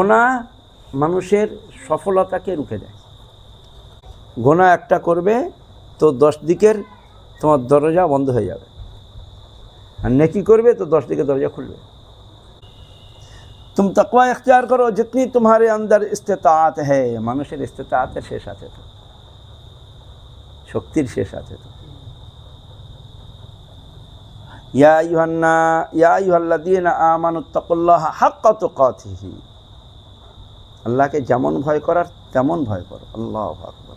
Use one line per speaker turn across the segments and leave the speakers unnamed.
গোনা মানুষের সফলতাকে রুখে দেয়। গোনা একটা করবে, তো দশ দিকের তোমার দরজা বন্ধ হয়ে যাবে। আর নেকি করবে, তো দশ দিকের দরজা খুলবে। তুমি তকমা ইখতিয়ার করো, জিতনি তোমারে আন্দার ইস্তেতাত হ্যাঁ মানুষের ইস্তেতাতের শেষ আছে তো। শক্তির শেষ আছে তো। ইয়া ইউহান্না ইয়া ইউহাল্লাদিনা হাক কত কথি আল্লাহকে যেমন ভয় করার, তেমন ভয় করো। আল্লাহ আকবর।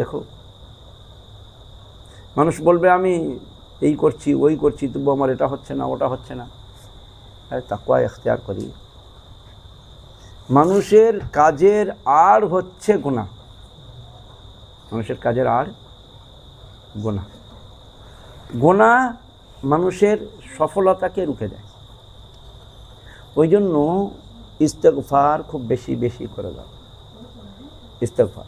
দেখো মানুষ বলবে, আমি এই করছি, ওই করছি তবু আমার এটা হচ্ছে না, ওটা হচ্ছে না। আরে তাকুয়া এখতিয়ার করি। মানুষের কাজের আর হচ্ছে গুণা মানুষের কাজের আর গোনা। গোনা মানুষের সফলতাকে রুখে দেয়। ওই জন্য ইস্তেকফার খুব বেশি বেশি করে দাও। ইস্তেকফার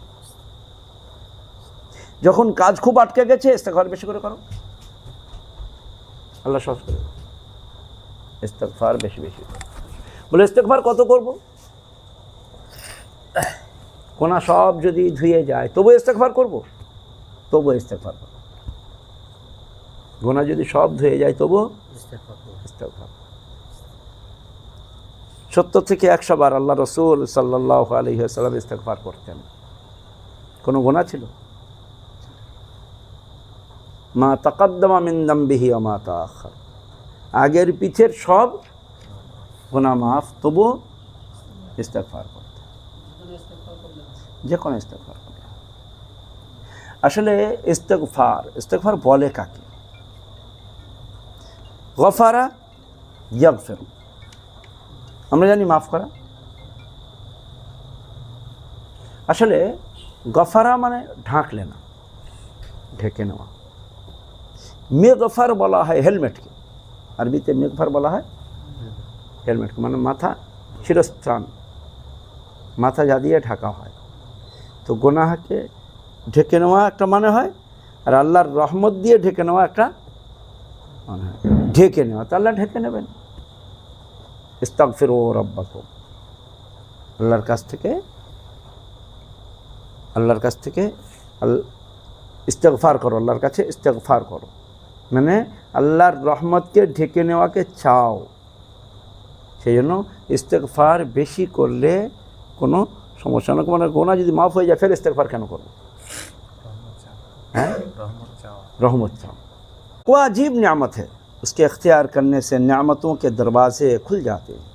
যখন কাজ খুব আটকে গেছে ইস্তেকফার বেশি করে করো। আল্লাহ সহজ করে। ইস্তেকফার বেশি বেশি। বলে ইস্তেকফার কত করব? কোনা সব যদি ধুয়ে যায় তবু ইস্তেকফার করব? তবু ইস্তেকফার করব। গোনা যদি সব ধুয়ে যায় তবু ইস্তেগফার। সত্তর থেকে একশো বার আল্লাহ রসুল সাল্লাহ আলহিহাল্লাম ইস্তেকফার করতেন। কোনো গোনা ছিল? মা তাকাদ্দমা মিন্দাম বিহি মা তাখার আগের পিছের সব গোনা মাফ তবু ইস্তেকফার করতেন। যে কোনো ইস্তেকফার আসলে ইস্তেকফার ইস্তেকফার বলে কাকে? গফারা ইয়াগফিরু। আমরা জানি মাফ করা। আসলে গফারা মানে ঢাকলে না, ঢেকে নেওয়া। মেগফার বলা হয় হেলমেটকে। আরবিতে মেঘফার বলা হয় হেলমেটকে মানে মাথা শিরস্ত্রাণ, মাথা যা দিয়ে ঢাকা হয়। তো গোনাহাকে ঢেকে নেওয়া একটা মানে হয়, আর আল্লাহর রহমত দিয়ে ঢেকে নেওয়া একটা মানে হয়। ঢেকে নেওয়া, তো আল্লাহ ঢেকে নেবেন। ইস্তাগফির ও রব্বাকুম। আল্লাহর কাছ থেকে, আল্লাহর কাছ থেকে আল, ইস্তেগফার করো, আল্লাহর কাছে ইস্তেগফার করো। মানে আল্লাহর রহমতকে ঢেকে নেওয়াকে চাও। সেই জন্য ইস্তেগফার বেশি করলে কোনো সমস্যা না মানে গোনা যদি মাফ হয়ে যায় ফের ইস্তেকবার কেন করব হ্যাঁ رحمت تھا وہ عجیب نعمت ہے اس کے اختیار کرنے سے نعمتوں کے دروازے کھل جاتے ہیں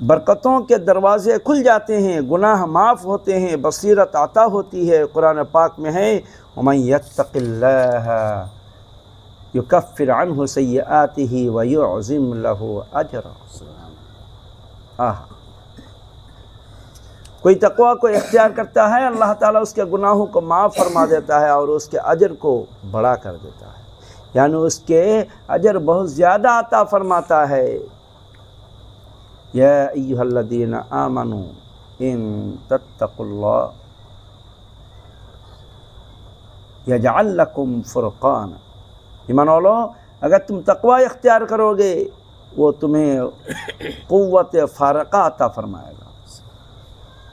برکتوں کے دروازے کھل جاتے ہیں گناہ معاف ہوتے ہیں بصیرت عطا ہوتی ہے قرآن پاک میں ہے ومن یتق اللہ یکفر عنہ سیئاتہ ویعظم لہ اجر آہ کوئی تقوا کو اختیار کرتا ہے، اللہ تعالیٰ اس کے گناہوں کو معاف فرما دیتا ہے اور اس کے اجر کو بڑا کر دیتا ہے۔ یعنی اس کے اجر بہت زیادہ عطا فرماتا ہے۔ یا ایوہ الذین آمنوا ان تتقوا اللہ یجعل لکم فرقان ایمان والو، اگر تم تقوی اختیار کرو گے، وہ تمہیں قوت فارقہ عطا فرمائے گا۔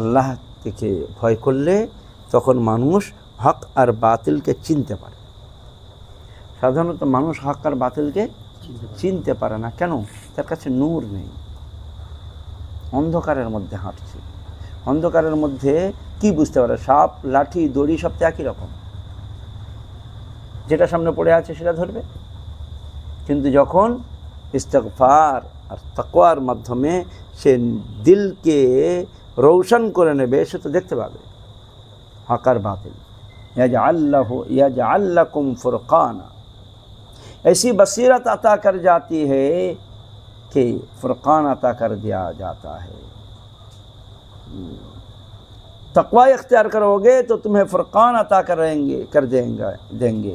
আল্লাহ থেকে ভয় করলে তখন মানুষ হক আর বাতিলকে চিনতে পারে সাধারণত মানুষ হক আর বাতিলকে চিনতে পারে না কেন তার কাছে নূর নেই অন্ধকারের মধ্যে হাঁটছে অন্ধকারের মধ্যে কি বুঝতে পারে সাপ লাঠি দড়ি সব তো একই রকম যেটা সামনে পড়ে আছে সেটা ধরবে কিন্তু যখন ইস্তকফার আর তাকোয়ার মাধ্যমে সে দিলকে রৌশন করে নেবে، সে তো দেখতে পাবে। হাকার বাতিল। یج اللہ یج الکم فرقان ایسی بصیرت عطا کر جاتی ہے کہ فرقان عطا کر دیا جاتا ہے تقوی اختیار کرو گے تو تمہیں فرقان عطا کریں گے کر دیں گے دیں گے۔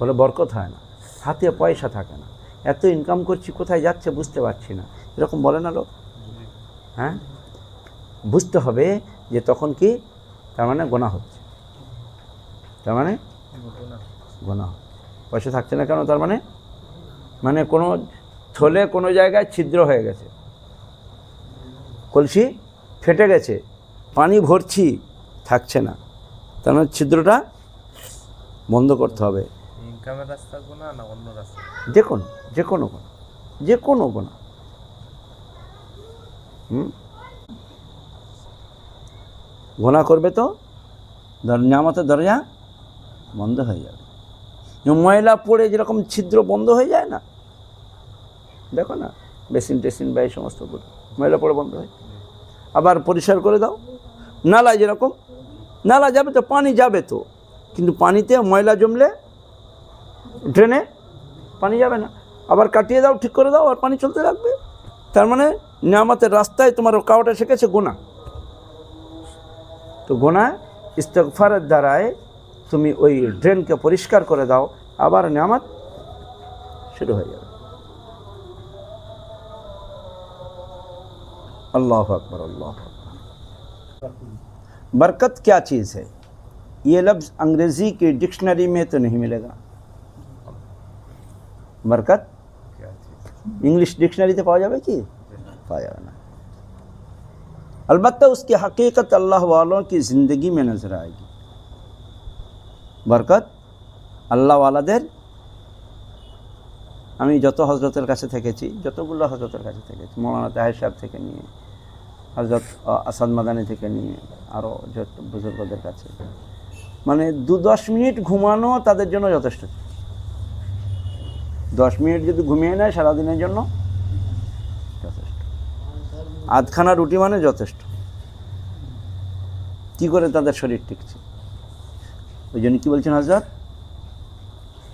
বলে বরকত হয় না হাতে পয়সা থাকে না এত ইনকাম করছি কোথায় যাচ্ছে বুঝতে পারছি না এরকম বলে না লোক হ্যাঁ বুঝতে হবে যে তখন কি তার মানে গোনা হচ্ছে তার মানে গোনা হচ্ছে পয়সা থাকছে না কেন তার মানে মানে কোনো থলে কোনো জায়গায় ছিদ্র হয়ে গেছে কলসি ফেটে গেছে পানি ভরছি থাকছে না। তার মানে ছিদ্রটা বন্ধ করতে হবে।
রাস্তা গোনা না অন্য রাস্তা?
যে কোনো যে কোনো গোনা যে কোনো গোনা হুম? গোনা করবে তো নিয়ামতের দরজা বন্ধ হয়ে যাবে। ময়লা পড়ে যেরকম ছিদ্র বন্ধ হয়ে যায় না? দেখো না বেসিন টেসিন বা এই সমস্ত ময়লা পড়ে বন্ধ হয় আবার পরিষ্কার করে দাও। নালা যেরকম, নালা যাবে তো, পানি যাবে তো। কিন্তু পানিতে ময়লা জমলে ড্রেনে পানি যাবে না। আবার কাটিয়ে দাও, ঠিক করে দাও, আর পানি চলতে লাগবে। তার মানে নিয়ামতের রাস্তায় তোমার এসে গেছে গোনা। তো গোনা ইস্তফারের দ্বারায় তুমি ওই ড্রেনকে পরিষ্কার করে দাও, আবার নিয়ামত শুরু হয়ে যাবে। اللہ اکبر اللہ اکبر۔ برکت کیا چیز ہے؟ یہ لفظ انگریزی کی ڈکشنری میں تو نہیں ملے گا۔ برکت؟ انگلش ڈکشنری سے پاؤ جائے گی۔ پایا نا البتہ اس کی حقیقت اللہ والوں کی زندگی میں نظر آئے گی۔ برکت؟ اللہ والا دیر আমি যত حضرت কাছে تھے کہ হজরতের مولانا থেকেছি মৌলানা تھے کہ نہیں؟ ہے হজরত আসাদ মাদানি থেকে নিয়ে আরও বুজুর্গদের কাছে। মানে দু দশ মিনিট ঘুমানো তাদের জন্য যথেষ্ট। দশ মিনিট যদি ঘুমিয়ে নেয় সারাদিনের জন্য যথেষ্ট। আধখানা রুটি মানে যথেষ্ট। কি করে তাদের শরীর টিকছে? ওই জন্য কী বলছেন হজরত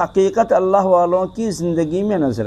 হাকিকত আল্লাহ আলম কি জিন্দগি মে নজর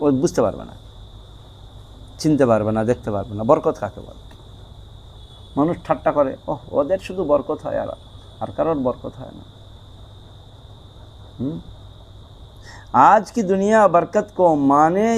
ও বুঝতে পারবে না। চিনতে পারবে না, দেখতে পারবে না, বরকত কাকে বলে? মানুষ ঠাট্টা করে ও ওদের শুধু বরকত হয় আর আর কারোর বরকত হয় না। আজ কি দুনিয়া বরকত কো মানে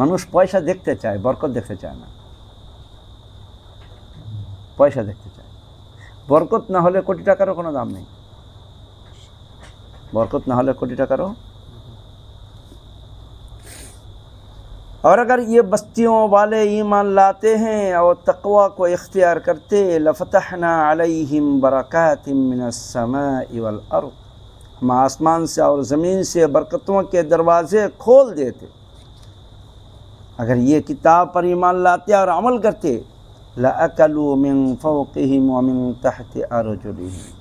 মানুষ পয়সা দেখতে চায়, বরকত দেখতে চায় না। পয়সা দেখতে চায়। বরকত না হলে কোটি টাকারও কোনো দাম নেই। বরকত না হলে کوٹی کرو اور اگر یہ بستیوں والے ایمان لاتے ہیں اور تقوا کو اختیار کرتے لفتحنا علیہم برکات من السماء والارض ہم آسمان سے اور زمین سے برکتوں کے دروازے کھول دیتے۔ اگر یہ کتاب پر ایمان لاتے اور عمل کرتے لَأَكَلُوا مِن فَوْقِهِمْ وَمِن تَحْتِ أَرْجُلِهِمْ.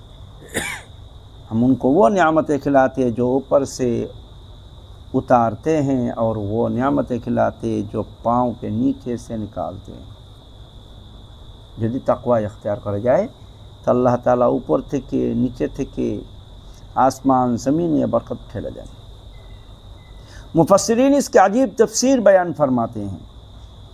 ہم ان کو وہ نعمتیں کھلاتے جو اوپر سے اتارتے ہیں اور وہ نعمتیں کھلاتے جو پاؤں کے نیچے سے نکالتے ہیں۔ جدی تقوی اختیار کر جائے تو اللہ تعالیٰ اوپر تھے کہ نیچے تھے کہ آسمان، زمین یا برکت پھیلا جائے۔ مفسرین اس کے عجیب تفسیر بیان فرماتے ہیں۔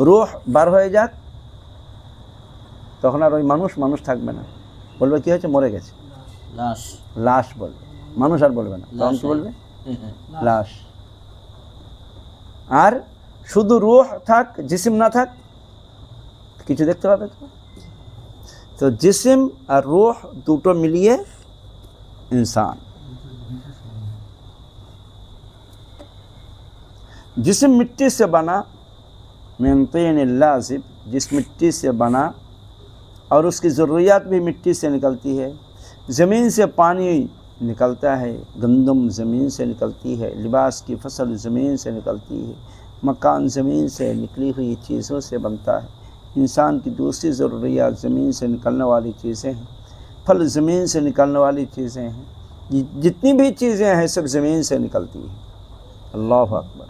রোহ বার হয়ে যাক তখন আর ওই মানুষ মানুষ থাকবে না বলবে কি হয়েছে মরে গেছে
লাশ
লাশ বলবে মানুষ আর বলবে না তখন কি বলবে লাশ আর শুধু রোহ থাক জিসিম না থাক কিছু দেখতে পাবে তো تو جسم اور روح রুহ দুটো ملیے انسان۔ جسم مٹی سے بنا ممتین اللازب جس مٹی سے بنا اور اس کی ضروریات بھی مٹی سے نکلتی ہے۔ زمین سے پانی نکلتا ہے، گندم زمین سے نکلتی ہے، لباس کی فصل زمین سے نکلتی ہے، مکان زمین سے نکلی ہوئی چیزوں سے بنتا ہے۔ انسان کی دوسری ضروریات زمین سے نکلنے والی چیزیں ہیں، پھل زمین سے نکلنے والی چیزیں ہیں۔ جتنی بھی چیزیں ہیں، سب زمین سے نکلتی ہیں۔ اللہ اکبر۔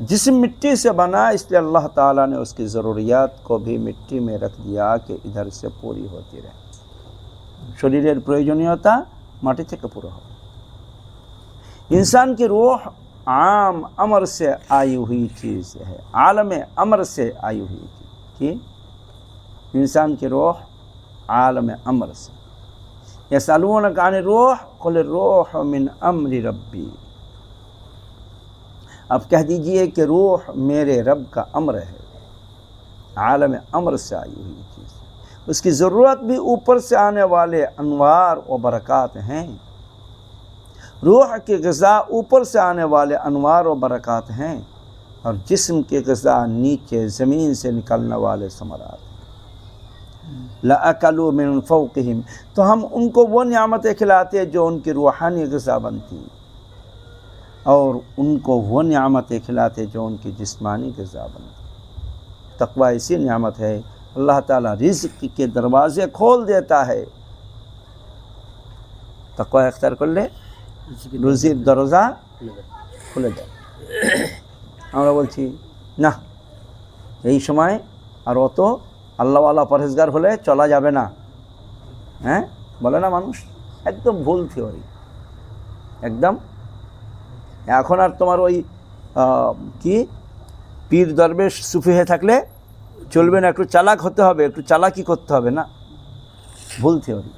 جس مٹی سے بنا، اس لیے اللہ تعالیٰ نے اس کی ضروریات کو بھی مٹی میں رکھ دیا کہ ادھر سے پوری ہوتی رہے۔ شریر শরীরের ہوتا مٹی থেকে پورا ہو۔ انسان کی روح عام امر سے آئی ہوئی چیز ہے، عالم امر سے آئی ہوئی چیز۔ کہ انسان کی روح عالم امر سے۔ یا سالون کان روح قل روح من امر ربی۔ اب کہہ دیجیے کہ روح میرے رب کا امر ہے۔ عالم امر سے آئی ہوئی چیز۔ اس کی ضرورت بھی اوپر سے آنے والے انوار و برکات ہیں۔ روح کی غذا اوپر سے آنے والے انوار و برکات ہیں۔ اور جسم کے غذا نیچے زمین سے نکلنے والے ثمرات لاقل من تو ہم ان کو وہ نعمتیں کھلاتے جو ان کی روحانی غذا بنتی اور ان کو وہ نعمتیں کھلاتے جو ان کی جسمانی غذا بنتی تقوی اسی نعمت ہے۔ اللہ تعالیٰ رزق کے دروازے کھول دیتا ہے۔ تقوی اختیار کر لے
جی، روزی
دروازہ کھلے جائے۔ আমরা বলছি, না, এই সময় আর অত আল্লাহওয়ালা পরহেজগার হলে চলা যাবে না। হ্যাঁ? বলে না মানুষ? একদম ভুল থিওরি একদম? এখন আর তোমার ওই কি? পীর দরবেশ সুফি হয়ে থাকলে চলবে না, একটু চালাক হতে হবে, একটু চালাকি করতে হবে না। ভুল থিওরি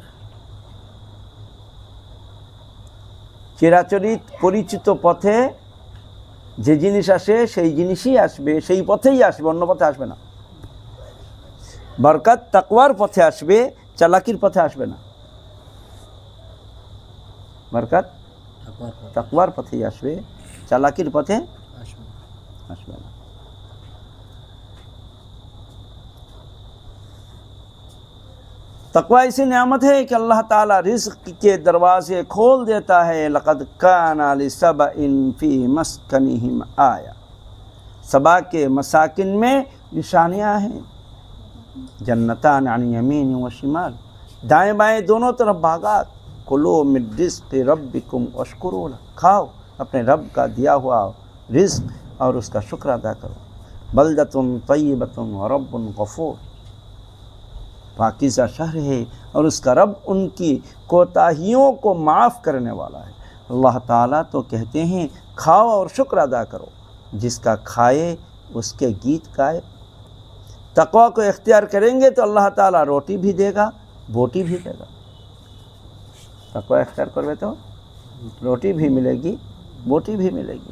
চিরাচরিত পরিচিত পথে যে জিনিস আসে সেই জিনিসই আসবে সেই পথেই আসবে অন্য পথে আসবে না। বরকাত তাকওয়ার পথে আসবে চালাকির পথে আসবে না। বরকাত তাকওয়ার পথেই আসবে চালাকির পথে আসবে না। تقوی ایسی نعمت ہے کہ اللہ تعالیٰ رزق کے دروازے کھول دیتا ہے۔ لَقَدْ كَانَ لِسَبَئِن فِي مَسْكَنِهِمْ مسکنہم آیا صبا کے مساکن میں نشانیاں ہیں۔ جنتان عن یمین و شمال۔ دائیں بائیں دونوں طرف باغات۔ کلو من رزق ربکم اشکرو کھاؤ، اپنے رب کا دیا ہوا رزق اور اس کا شکر ادا کرو۔ بلدتن طیبتن و رب غفور۔ پاکیزہ شہر ہے اور اس کا رب ان کی کوتاہیوں کو معاف کرنے والا ہے۔ اللہ تعالیٰ تو کہتے ہیں، کھاؤ اور شکر ادا کرو۔ جس کا کھائے، اس کے گیت گائے۔ تقوا کو اختیار کریں گے تو اللہ تعالیٰ روٹی بھی دے گا، بوٹی بھی دے گا۔ تقوا اختیار کروے تو روٹی بھی ملے گی، بوٹی بھی ملے گی۔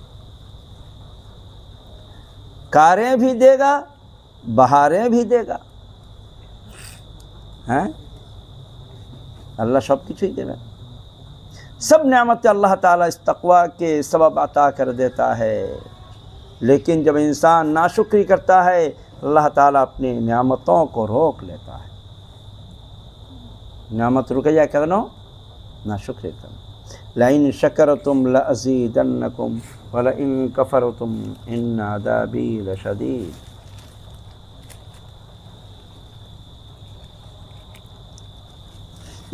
کاریں بھی دے گا، بہاریں بھی دے گا۔ হ্যাঁ? اللہ سب کچھ ہی دے سب نعمت اللہ تعالیٰ اس تقوا کے سبب عطا کر دیتا ہے لیکن جب انسان ناشکری کرتا ہے اللہ تعالیٰ اپنی نعمتوں کو روک لیتا ہے نعمت رکیا کرنا ناشکری کرنا لَإِن شَكَرْتُمْ لَأَزِيدَنَّكُمْ وَلَإِن كَفَرْتُمْ إِنَّ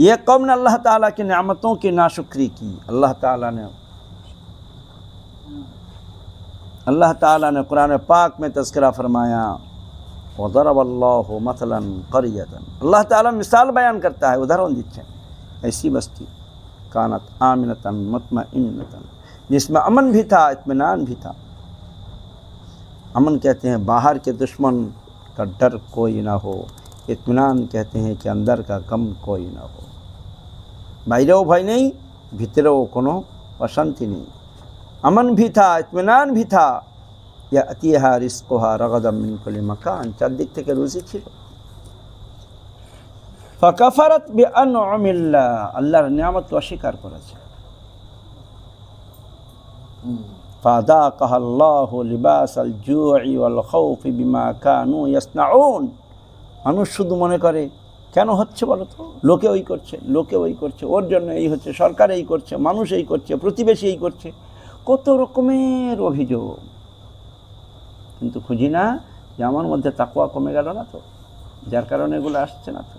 یہ قوم نے اللہ تعالیٰ کی نعمتوں کی ناشکری کی۔ اللہ تعالیٰ نے اللہ تعالیٰ نے قرآن پاک میں تذکرہ فرمایا، وضرب اللہ مثلا قریتا اللہ تعالیٰ مثال بیان کرتا ہے، ادھر دیتے ایسی بستی، کانت آمنتاً، مطمئنتاً۔ جس میں امن بھی تھا، اطمینان بھی تھا۔ امن کہتے ہیں باہر کے دشمن کا ڈر کوئی نہ ہو، اطمینان کہتے ہیں کہ اندر کا غم کوئی نہ ہو۔ বাইরেও ভয় নেই ভিতরেও কোনো অশান্তি নেই আমন ভি থা ইতমিনান ভি থা ইয়া আতিহা রিস্কোহা রগদাম মিন কুলি মাকান চারদিক থেকে রুজি ছিল ফাকাফারাত বি আনউমিল্লাহ আল্লাহর নিয়ামত অস্বীকার করেছে فذاقها الله لباس الجوع والخوف بما كانوا يصنعون মানুষ শুধু মনে করে কেন হচ্ছে বলো তো? লোকে ওই করছে, লোকে ওই করছে, ওর জন্য এই হচ্ছে, সরকার এই করছে, মানুষ এই করছে, প্রতিবেশী এই করছে। কত রকমের অভিযোগ। কিন্তু খুঁজি না যে আমার মধ্যে তাকুয়া কমে গেল না তো? যার কারণে এগুলো আসছে না তো?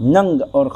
নঙ্গ ওর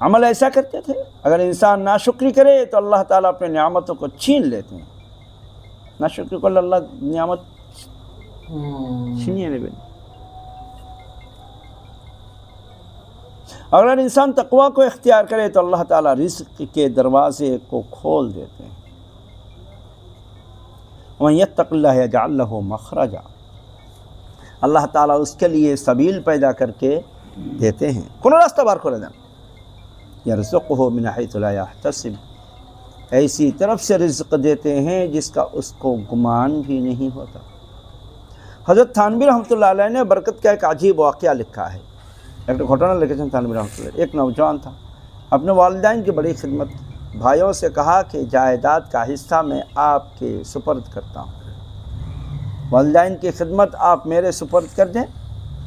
عمل ایسا کرتے تھے؟ اگر انسان ناشکری کرے تو اللہ تعالیٰ اپنے نعمتوں کو چھین لیتے ہیں۔ ناشکری کو اللہ نعمت چھینیے نہیں بن اگر انسان تقوا کو اختیار کرے تو اللہ تعالیٰ رزق کے دروازے کو کھول دیتے ہیں۔ وہ یت اللہ جا اللہ مخراجہ اللہ تعالیٰ اس کے لیے سبیل پیدا کر کے دیتے ہیں۔ کون راستہ بار کھولے دیں یا رزق ہو منحط تسم ایسی طرف سے رزق دیتے ہیں جس کا اس کو گمان بھی نہیں ہوتا۔ حضرت تھانوی رحمۃ اللہ علیہ نے برکت کا ایک عجیب واقعہ لکھا ہے۔ ایک ڈاکٹر لکھے تھے تھانوی رحمۃ اللہ ایک نوجوان تھا۔ اپنے والدین کی بڑی خدمت، بھائیوں سے کہا کہ جائیداد کا حصہ میں آپ کے سپرد کرتا ہوں۔ والدین کی خدمت آپ میرے سپرد کر دیں،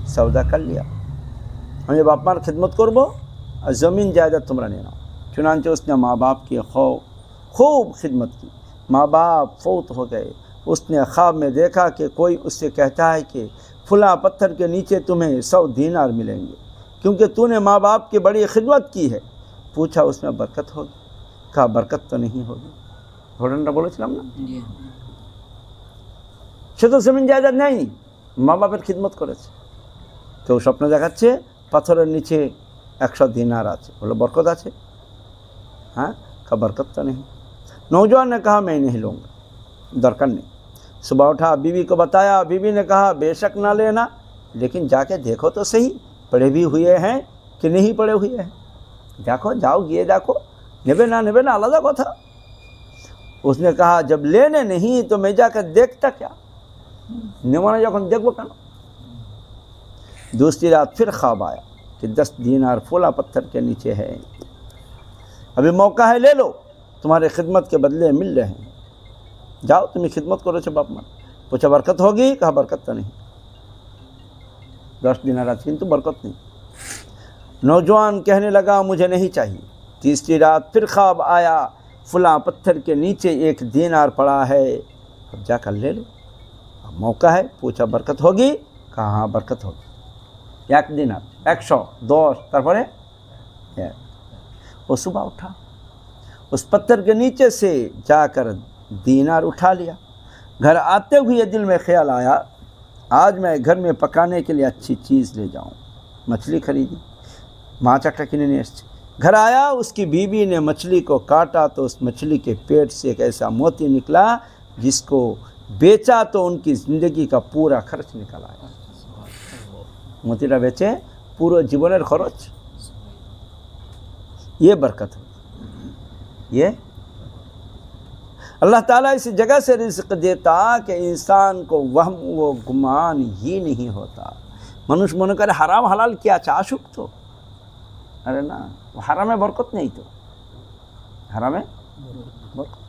سودا کر لیا۔ ہمیں باپمان خدمت کربو اور زمین جائیداد تمہارا نہیں رہا چنانچہ اس نے ماں باپ کی خوف خوب خدمت کی۔ ماں باپ فوت ہو گئے۔ اس نے خواب میں دیکھا کہ کوئی اس سے کہتا ہے کہ فلاں پتھر کے نیچے تمہیں سو دینار ملیں گے۔ کیونکہ تو نے ماں باپ کی بڑی خدمت کی ہے۔ پوچھا اس میں برکت ہوگی؟ کہا برکت تو نہیں ہوگی۔ ہوڈن بولے چلام نا۔ সে তো জমিন জায়দাদ নেয়নি মা خدمت کرے করেছে কেউ دیکھا দেখাচ্ছে پتھر نیچے একশো دینار আছে। بولے برکت আছে? ہاں کہا برکت تو نہیں نوجوان نے کہا میں نہیں لوں گا درکن نہیں صبح اٹھا بیوی کو بتایا بیوی نے کہا بے شک نہ لینا لیکن جا کے دیکھو تو صحیح پڑے بھی ہوئے ہیں کہ نہیں پڑے ہوئے ہیں دیکھو جاؤ گئے دیکھو نبے نہ نبے نہ آلادہ کو تھا اس نے کہا جب لینے نہیں تو میں جا کے دیکھتا کیا نمانا جا دیکھو کہنا دوسری رات پھر خواب آیا کہ دس دینار فولا پتھر کے نیچے ہے۔ ابھی موقع ہے لے لو، تمہارے خدمت کے بدلے مل رہے ہیں۔ جاؤ، تمہیں خدمت کرو باپ من پوچھا، برکت ہوگی؟ کہا، برکت تو نہیں۔ دس دینار آتی تو برکت نہیں۔ نوجوان کہنے لگا، مجھے نہیں چاہیے۔ تیسری رات پھر خواب آیا فلاں پتھر کے نیچے ایک دینار پڑا ہے۔ اب جا کر لے لو۔ اب موقع ہے، پوچھا، برکت ہوگی؟ کہاں برکت ہوگی۔ ایک দিনার একশো دو তারপরে وہ صبح اٹھا اس پتھر کے نیچے سے جا کر دینار اٹھا لیا گھر آتے ہوئے دل میں خیال آیا آج میں گھر میں پکانے کے لیے اچھی چیز لے جاؤں। مچھلی خریدی ماں چکا نیس نے گھر آیا، اس کی بیوی نے مچھلی کو کاٹا تو اس مچھلی کے پیٹ سے ایک ایسا موتی نکلا جس کو بیچا تو ان کی زندگی کا پورا خرچ نکل آیا۔ متیرہ بیچے پورو جیبنر خرچ یہ برکت ہے۔ یہ۔ اللہ تعالیٰ اس جگہ سے رزق دیتا کہ انسان کو وہم و گمان ہی نہیں ہوتا۔ منوش من کرے حرام حلال کیا چاشک تو۔ ارے نا، حرام میں برکت نہیں تو۔ حرام برکت۔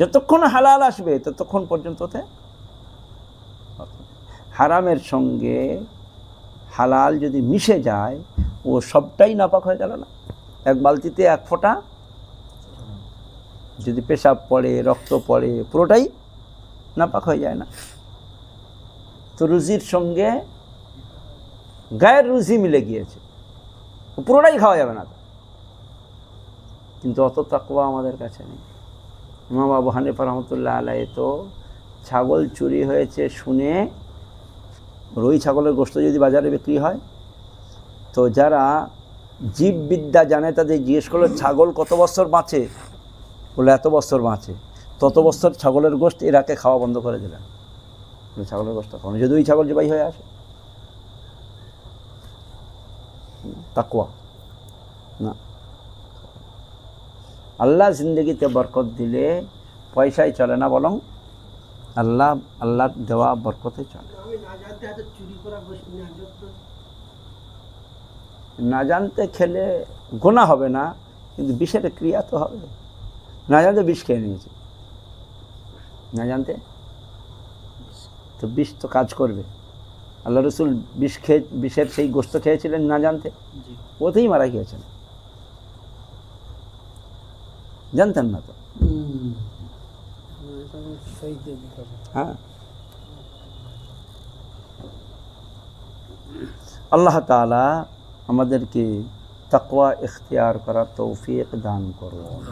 যতক্ষণ پر جنت ہوتے۔ ہیں হারামের সঙ্গে হালাল যদি মিশে যায়, ও সবটাই নাপাক হয়ে গেল না। এক বালতিতে এক ফোঁটা। যদি পেশাব পড়ে, রক্ত পড়ে, পুরোটাই নাপাক হয়ে যায় না। তো রুজির সঙ্গে গায়ের রুজি মিলে গিয়েছে। পুরোটাই খাওয়া যাবে না। কিন্তু অত তাকওয়া আমাদের কাছে নেই। ইমাম বাবু হানিফা রহমতুল্লাহ আলাই তো ছাগল চুরি হয়েছে শুনে রই ছাগলের গোস্ত যদি বাজারে বিক্রি হয়, তো যারা জীববিদ্যা জানে তাদের জিজ্ঞেস করল, ছাগল কত বছর বাঁচে? বলে, এত বছর বাঁচে। তত বছর ছাগলের গোস্ত এরাকে খাওয়া বন্ধ করে দিলেন। ছাগলের গোস্ত খাওয়ানো যদি ওই ছাগল জবাই হয়ে আসে। তাকুয়া না। আল্লাহ জিন্দগিতে বরকত দিলে পয়সায় চলে না, বরং আল্লাহ, আল্লাহর দেওয়া বরকতে চলে।
না জানতে এত চুরি করা বসে না যত
না জানতে খেলে গোনা হবে না কিন্তু বিষের ক্রিয়া তো হবে। না জানতে বিষ খেয়ে নিয়েছে। না জানতে? তো বিষ তো কাজ করবে। আল্লাহ রসুল বিষ খেয়ে বিষের সেই গোস্ত খেয়েছিলেন না জানতে? ওতেই মারা গিয়েছেন। জানতেন না তো? হ্যাঁ। আল্লাহ তালা আমাদেরকে তাকওয়া ইখতিয়ার করার তৌফিক দান করুন।